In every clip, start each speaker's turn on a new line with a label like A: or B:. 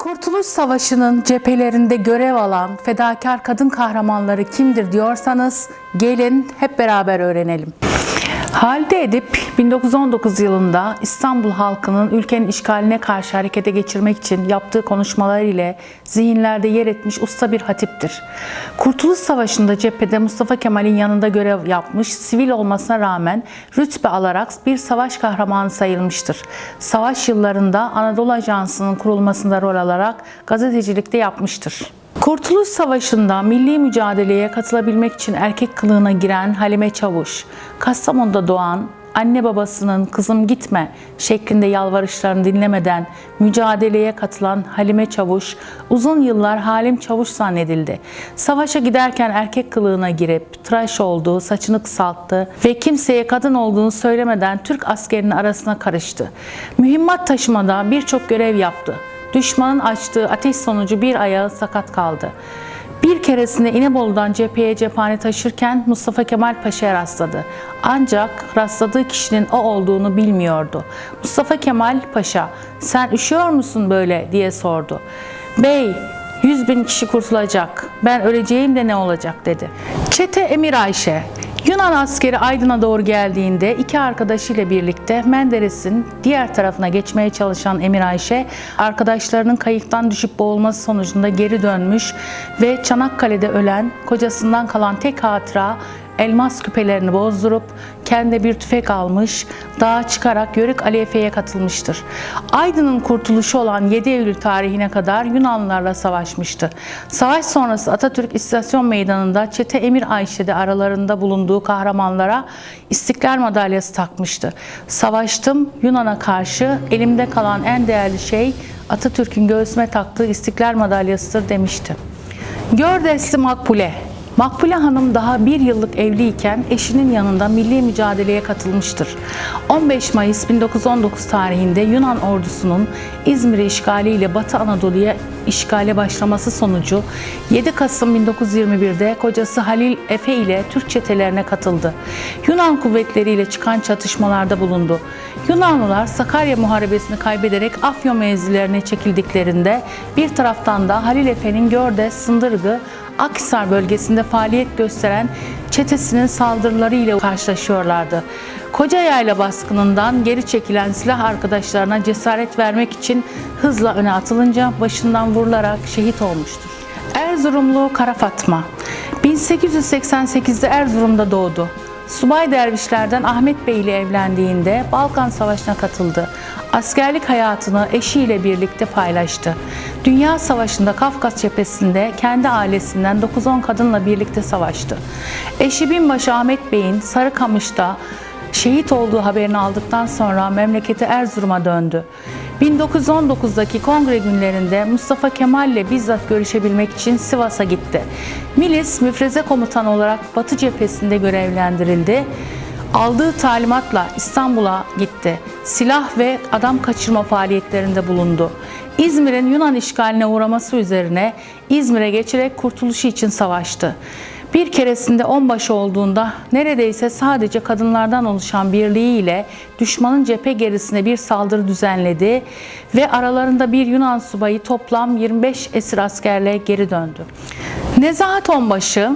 A: Kurtuluş Savaşı'nın cephelerinde görev alan fedakar kadın kahramanları kimdir diyorsanız gelin hep beraber öğrenelim. Halide Edip 1919 yılında İstanbul halkının ülkenin işgaline karşı harekete geçirmek için yaptığı konuşmalar ile zihinlerde yer etmiş usta bir hatiptir. Kurtuluş Savaşı'nda cephede Mustafa Kemal'in yanında görev yapmış, sivil olmasına rağmen rütbe alarak bir savaş kahramanı sayılmıştır. Savaş yıllarında Anadolu Ajansı'nın kurulmasında rol alarak gazetecilikte yapmıştır. Kurtuluş Savaşı'nda milli mücadeleye katılabilmek için erkek kılığına giren Halime Çavuş, Kastamonu'da doğan, anne babasının kızım gitme şeklinde yalvarışlarını dinlemeden mücadeleye katılan Halime Çavuş uzun yıllar Halim Çavuş zannedildi. Savaşa giderken erkek kılığına girip tıraş oldu, saçını kısalttı ve kimseye kadın olduğunu söylemeden Türk askerinin arasına karıştı. Mühimmat taşımada birçok görev yaptı. Düşmanın açtığı ateş sonucu bir ayağı sakat kaldı. Bir keresinde İnebolu'dan cepheye cephane taşırken Mustafa Kemal Paşa'ya rastladı. Ancak rastladığı kişinin o olduğunu bilmiyordu. Mustafa Kemal Paşa, sen üşüyor musun böyle diye sordu. Bey, yüz bin kişi kurtulacak, ben öleceğim de ne olacak dedi. Çete Emir Ayşe, Yunan askeri Aydın'a doğru geldiğinde iki arkadaşıyla birlikte Menderes'in diğer tarafına geçmeye çalışan Emir Ayşe, arkadaşlarının kayıktan düşüp boğulması sonucunda geri dönmüş ve Çanakkale'de ölen kocasından kalan tek hatıra elmas küpelerini bozdurup kendi bir tüfek almış, dağa çıkarak Yörük Ali Efe'ye katılmıştır. Aydın'ın kurtuluşu olan 7 Eylül tarihine kadar Yunanlılarla savaşmıştı. Savaş sonrası Atatürk İstasyon Meydanı'nda Çete Emir Ayşe'de aralarında bulunduğu kahramanlara İstiklal Madalyası takmıştı. Savaştım Yunan'a karşı elimde kalan en değerli şey Atatürk'ün göğsüme taktığı İstiklal Madalyası'dır demişti. Gördesli Makbule Makbule Hanım daha bir yıllık evliyken eşinin yanında milli mücadeleye katılmıştır. 15 Mayıs 1919 tarihinde Yunan ordusunun İzmir'i işgaliyle Batı Anadolu'ya işgale başlaması sonucu 7 Kasım 1921'de kocası Halil Efe ile Türk çetelerine katıldı. Yunan kuvvetleriyle çıkan çatışmalarda bulundu. Yunanlılar Sakarya Muharebesini kaybederek Afyon mevzilerine çekildiklerinde bir taraftan da Halil Efe'nin Gördes, Sındırgı, Akhisar bölgesinde faaliyet gösteren çetesinin saldırılarıyla karşılaşıyorlardı. Koca yayla baskınından geri çekilen silah arkadaşlarına cesaret vermek için hızla öne atılınca başından vurularak şehit olmuştur. Erzurumlu Kara Fatma 1888'de Erzurum'da doğdu. Subay dervişlerden Ahmet Bey ile evlendiğinde Balkan Savaşı'na katıldı. Askerlik hayatını eşiyle birlikte paylaştı. Dünya Savaşı'nda Kafkas cephesinde kendi ailesinden 9-10 kadınla birlikte savaştı. Eşi binbaşı Ahmet Bey'in Sarıkamış'ta şehit olduğu haberini aldıktan sonra memleketi Erzurum'a döndü. 1919'daki kongre günlerinde Mustafa Kemal ile bizzat görüşebilmek için Sivas'a gitti. Milis müfreze komutanı olarak Batı cephesinde görevlendirildi. Aldığı talimatla İstanbul'a gitti. Silah ve adam kaçırma faaliyetlerinde bulundu. İzmir'in Yunan işgaline uğraması üzerine İzmir'e geçerek kurtuluşu için savaştı. Bir keresinde onbaşı olduğunda neredeyse sadece kadınlardan oluşan birliğiyle düşmanın cephe gerisine bir saldırı düzenledi ve aralarında bir Yunan subayı toplam 25 esir askerle geri döndü. Nezahat Onbaşı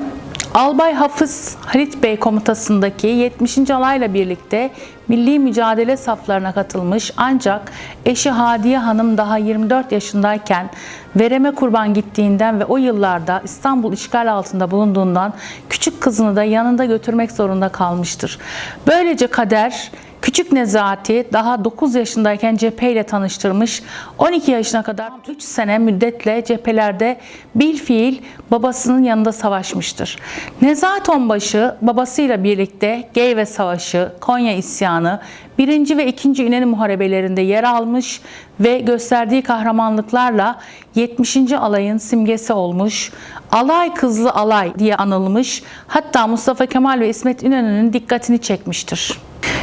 A: Albay Hafız Halit Bey komutasındaki 70. alayla birlikte milli mücadele saflarına katılmış ancak eşi Hadiye Hanım daha 24 yaşındayken vereme kurban gittiğinden ve o yıllarda İstanbul işgal altında bulunduğundan küçük kızını da yanında götürmek zorunda kalmıştır. Böylece kader Küçük Nezati daha 9 yaşındayken cepheyle tanıştırmış. 12 yaşına kadar 3 sene müddetle cephelerde bilfiil babasının yanında savaşmıştır. Nezahat Onbaşı babasıyla birlikte Geyve Savaşı, Konya İsyanı, 1. ve 2. İnönü Muharebelerinde yer almış ve gösterdiği kahramanlıklarla 70. alayın simgesi olmuş. Alay kızlı alay diye anılmış. Hatta Mustafa Kemal ve İsmet İnönü'nün dikkatini çekmiştir.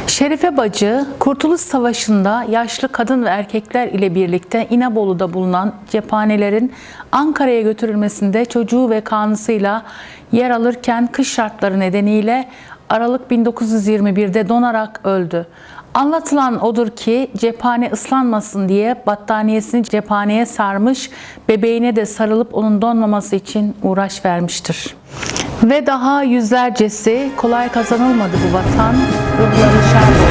A: Şerife Bacı, Kurtuluş Savaşı'nda yaşlı kadın ve erkekler ile birlikte İnebolu'da bulunan cephanelerin Ankara'ya götürülmesinde çocuğu ve kanısıyla yer alırken kış şartları nedeniyle Aralık 1921'de donarak öldü. Anlatılan odur ki cephane ıslanmasın diye battaniyesini cephaneye sarmış, bebeğine de sarılıp onun donmaması için uğraş vermiştir. Ve daha yüzlercesi kolay kazanılmadı bu vatan, ruhları şer